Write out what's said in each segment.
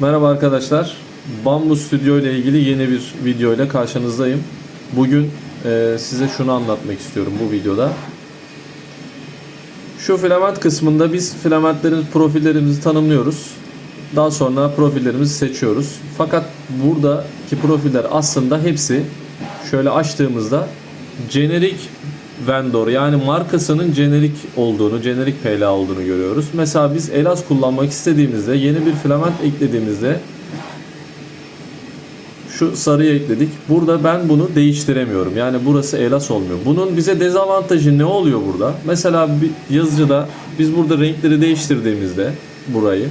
Merhaba arkadaşlar. Bambu Stüdyo ile ilgili yeni bir video ile karşınızdayım. Bugün e, size şunu anlatmak istiyorum bu videoda. Şu filament kısmında biz filamentlerin profillerimizi tanımlıyoruz. Daha sonra profillerimizi seçiyoruz. Fakat buradaki profiller aslında hepsi şöyle açtığımızda jenerik vendor yani markasının jenerik olduğunu, jenerik PLA olduğunu görüyoruz. Mesela biz Elas kullanmak istediğimizde yeni bir filament eklediğimizde şu sarıya ekledik. Burada ben bunu değiştiremiyorum. Yani burası elas olmuyor. Bunun bize dezavantajı ne oluyor burada? Mesela bir yazıcıda biz burada renkleri değiştirdiğimizde burayı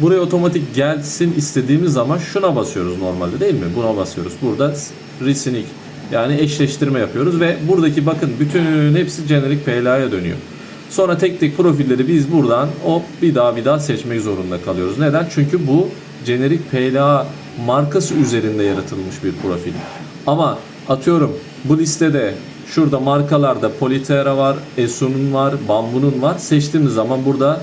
buraya otomatik gelsin istediğimiz zaman şuna basıyoruz normalde değil mi? Buna basıyoruz. Burada resync yani eşleştirme yapıyoruz ve buradaki bakın bütün hepsi jenerik PLA'ya dönüyor. Sonra tek tek profilleri biz buradan o bir daha bir daha seçmek zorunda kalıyoruz. Neden? Çünkü bu jenerik PLA markası üzerinde yaratılmış bir profil. Ama atıyorum bu listede şurada markalarda Politera var, Esun'un var, Bambu'nun var. Seçtiğimiz zaman burada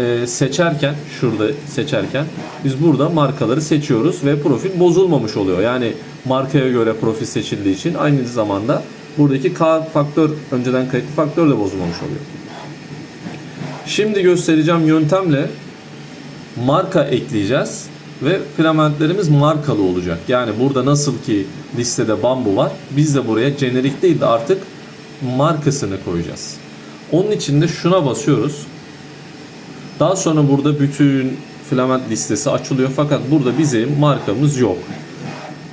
e, seçerken şurada seçerken biz burada markaları seçiyoruz ve profil bozulmamış oluyor. Yani markaya göre profil seçildiği için aynı zamanda buradaki K faktör önceden kayıtlı faktör de bozulmamış oluyor. Şimdi göstereceğim yöntemle marka ekleyeceğiz ve filamentlerimiz markalı olacak. Yani burada nasıl ki listede bambu var biz de buraya jenerik değil de artık markasını koyacağız. Onun için de şuna basıyoruz. Daha sonra burada bütün filament listesi açılıyor fakat burada bizim markamız yok.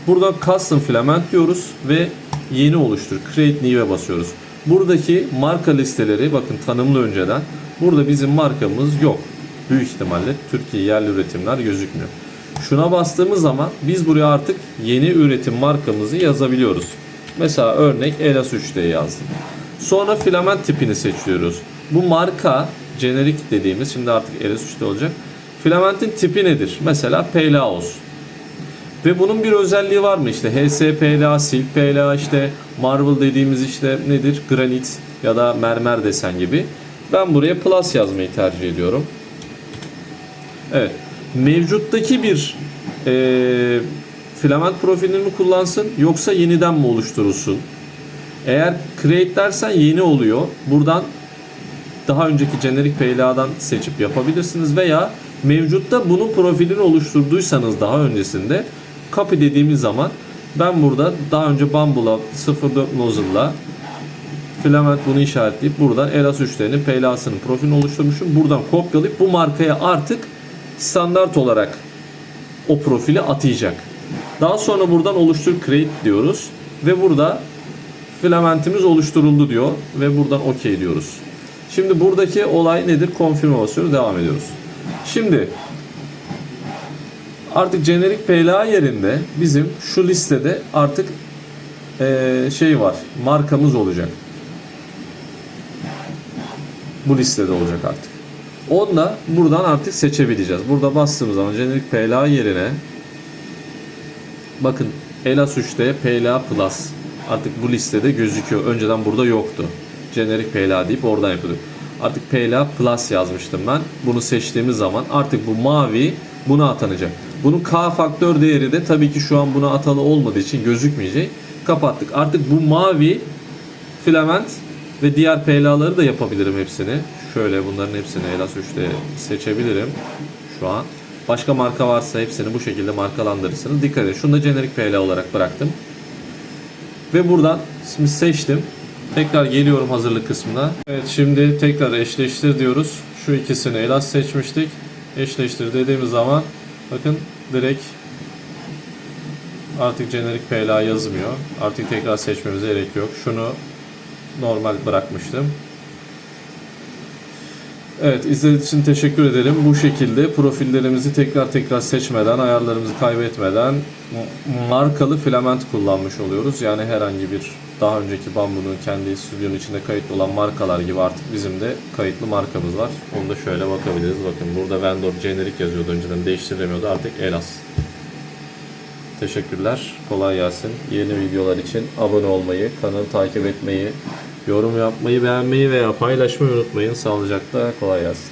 Burada custom filament diyoruz ve yeni oluştur. Create new'e basıyoruz. Buradaki marka listeleri bakın tanımlı önceden. Burada bizim markamız yok. Büyük ihtimalle Türkiye yerli üretimler gözükmüyor. Şuna bastığımız zaman biz buraya artık yeni üretim markamızı yazabiliyoruz. Mesela örnek Elas 3D yazdım. Sonra filament tipini seçiyoruz. Bu marka jenerik dediğimiz şimdi artık Elas 3D olacak. Filamentin tipi nedir? Mesela PLA olsun. Ve bunun bir özelliği var mı? İşte HSPLA, Silk PLA, işte Marble dediğimiz işte nedir? Granit ya da mermer desen gibi. Ben buraya Plus yazmayı tercih ediyorum. Evet. Mevcuttaki bir e, filament profilini mi kullansın yoksa yeniden mi oluşturulsun? Eğer create dersen yeni oluyor. Buradan daha önceki jenerik PLA'dan seçip yapabilirsiniz veya mevcutta bunun profilini oluşturduysanız daha öncesinde copy dediğimiz zaman ben burada daha önce Bambula 04 nozzle'la filament bunu işaretleyip buradan Elas 3'lerin PLA'sının profilini oluşturmuşum. Buradan kopyalayıp bu markaya artık standart olarak o profili atayacak. Daha sonra buradan oluştur create diyoruz ve burada filamentimiz oluşturuldu diyor ve buradan OK diyoruz. Şimdi buradaki olay nedir? Confirm'e basıyoruz. Devam ediyoruz. Şimdi artık jenerik PLA yerinde bizim şu listede artık şey var. Markamız olacak. Bu listede olacak artık. Onu da buradan artık seçebileceğiz. Burada bastığımız zaman jenerik PLA yerine bakın Elas 3D PLA Plus artık bu listede gözüküyor. Önceden burada yoktu. Jenerik PLA deyip oradan yapıyorduk. Artık PLA Plus yazmıştım ben. Bunu seçtiğimiz zaman artık bu mavi buna atanacak. Bunun K faktör değeri de tabii ki şu an buna atalı olmadığı için gözükmeyecek. Kapattık. Artık bu mavi filament ve diğer PLA'ları da yapabilirim hepsini. Şöyle bunların hepsini Elas 3'te seçebilirim şu an. Başka marka varsa hepsini bu şekilde markalandırırsınız. Dikkat edin. Şunu da jenerik PLA olarak bıraktım. Ve buradan şimdi seçtim. Tekrar geliyorum hazırlık kısmına. Evet şimdi tekrar eşleştir diyoruz. Şu ikisini Elas seçmiştik. Eşleştir dediğimiz zaman bakın direkt artık jenerik PLA yazmıyor. Artık tekrar seçmemize gerek yok. Şunu normal bırakmıştım. Evet izlediğiniz için teşekkür ederim. Bu şekilde profillerimizi tekrar tekrar seçmeden, ayarlarımızı kaybetmeden markalı filament kullanmış oluyoruz. Yani herhangi bir daha önceki Bambu'nun kendi stüdyonun içinde kayıtlı olan markalar gibi artık bizim de kayıtlı markamız var. Onu da şöyle bakabiliriz. Bakın burada vendor jenerik yazıyordu önceden değiştirilemiyordu artık Elas. Teşekkürler. Kolay gelsin. Yeni videolar için abone olmayı, kanalı takip etmeyi, yorum yapmayı, beğenmeyi veya paylaşmayı unutmayın. Sağlıcakla kolay gelsin.